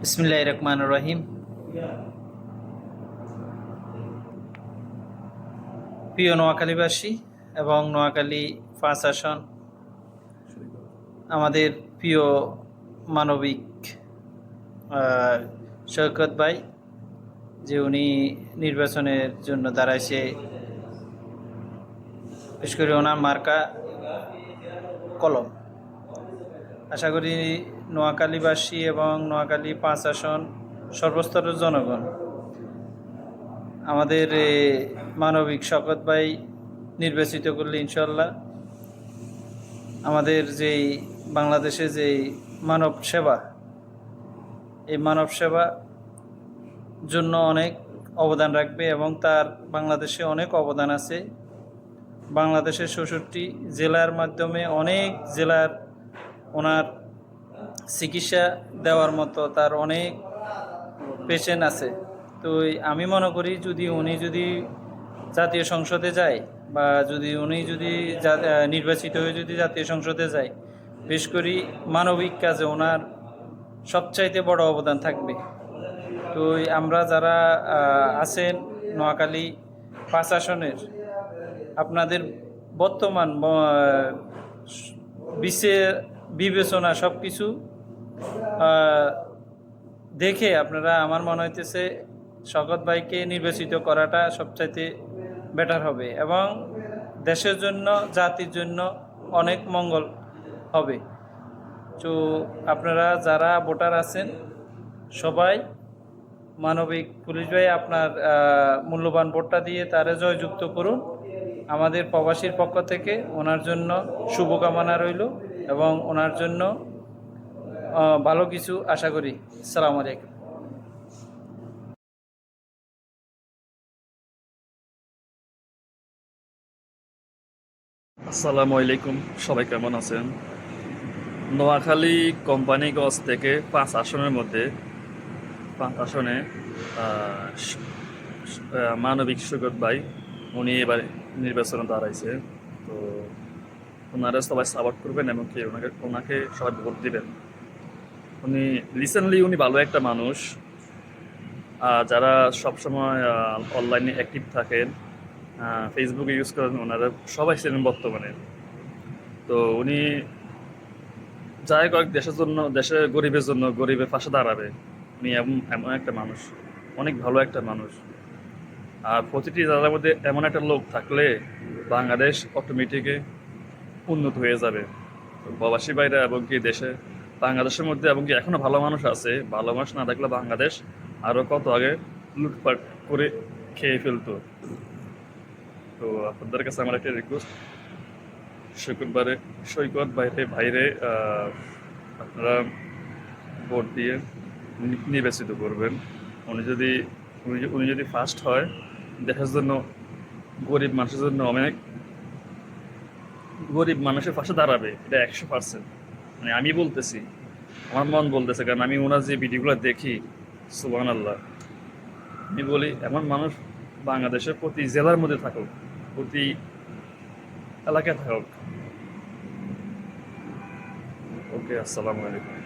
বিসমিল্লাহ রহমান রহিম। প্রিয় নোয়াখালীবাসী এবং নোয়াখালী পাঁচ আসন, আমাদের প্রিয় মানবিক শওকত ভাই, যে উনি নির্বাচনের জন্য দাঁড়াইছে। বিশেষ করে ওনার মার্কা কলম। আশা করি নোয়াখালীবাসী এবং নোয়াখালী পাঁচ আসন সর্বস্তরের জনগণ। আমাদের মানবিক শকত ভাই নির্বাচিত করলে ইনশাল্লাহ আমাদের যেই বাংলাদেশে যেই মানব সেবা, এই মানব সেবা জন্য অনেক অবদান রাখবে এবং তার বাংলাদেশে অনেক অবদান আছে। বাংলাদেশের ষষট্টি জেলার মাধ্যমে অনেক জেলার ওনার চিকিৎসা দেওয়ার মতো তার অনেক পেশেন্ট আছে। তো আমি মনে করি যদি উনি যদি জাতীয় সংসদে যায় বা যদি উনি যদি নির্বাচিত হয়ে যদি জাতীয় সংসদে যায় বেশ করি মানবিক কাজে ওনার সবচাইতে বড় অবদান থাকবে। তো আমরা যারা আছেন নোয়াখালী পাঁচ আসনের, আপনাদের বর্তমান বিশ্বের বিবেচনা সব কিছু দেখে আপনারা, আমার মনে হইতেছে শকত ভাইকে নির্বাচিত করাটা সবচাইতে বেটার হবে এবং দেশের জন্য, জাতির জন্য অনেক মঙ্গল হবে। তো আপনারা যারা ভোটার আছেন, সবাই মানবিক পুলিশ ভাই আপনার মূল্যবান ভোটটা দিয়ে তারে জয়যুক্ত করুন। আমাদের প্রবাসীর পক্ষ থেকে ওনার জন্য শুভকামনা রইল এবং ওনার জন্য ভালো কিছু আশা করি। সালাম আলাইকুম। আসসালামু আলাইকুম, সবাই কেমন আছেন? নোয়াখালী কোম্পানিগঞ্জ থেকে পাঁচ আসনের মধ্যে, পাঁচ আসনে মানবিক সুগত ভাই, উনি এবার নির্বাচনে দাঁড়াইছে। তো ওনারা সবাই সাপোর্ট করবেন এবং ওনাকে ওনাকে সবাই ভোট দিবেন। উনি রিসেন্টলি উনি ভালো একটা মানুষ। যারা সবসময় অনলাইনে অ্যাক্টিভ থাকেন ফেসবুকে ইউজ করেন, ওনারা সবাই ছিলেন বর্তমানে তো উনি যাই কয়েক দেশের জন্য দেশের গরিবের জন্য, গরিবের পাশে দাঁড়াবে। উনি এমন এমন একটা মানুষ, অনেক ভালো একটা মানুষ। আর প্রতিটি জেলার মধ্যে এমন একটা লোক থাকলে বাংলাদেশ অটোমেটিকে উন্নত হয়ে যাবে। প্রবাসী বাইরে এবং কি দেশে বাংলাদেশের মধ্যে এবং কি এখনও ভালো মানুষ আছে, ভালো মানুষ না থাকলে বাংলাদেশ আরও কত আগে লুটপাট করে খেয়ে ফেলতো। তো আপনাদের কাছে আমার একটা রিকোয়েস্ট শুক্রবারে সৈকত বাইরে বাইরে আপনারা ভোট দিয়ে নির্বাচিত করবেন। উনি যদি, উনি যদি- ফার্স্ট হয়, দেশের জন্য, গরিব মানুষের জন্য অনেক, গরিব মানুষের পাশে দাঁড়াবে, এটা একশো পার্সেন্ট মানে আমি বলতেছি, আমার মন বলতেছে, কারণ আমি ওনার যে ভিডিওগুলো দেখি সুবান আল্লাহ আমি বলি, এমন মানুষ বাংলাদেশের প্রতি জেলার মধ্যে থাকুক, প্রতি এলাকায় থাকুক। ওকে, আসসালামু আলাইকুম।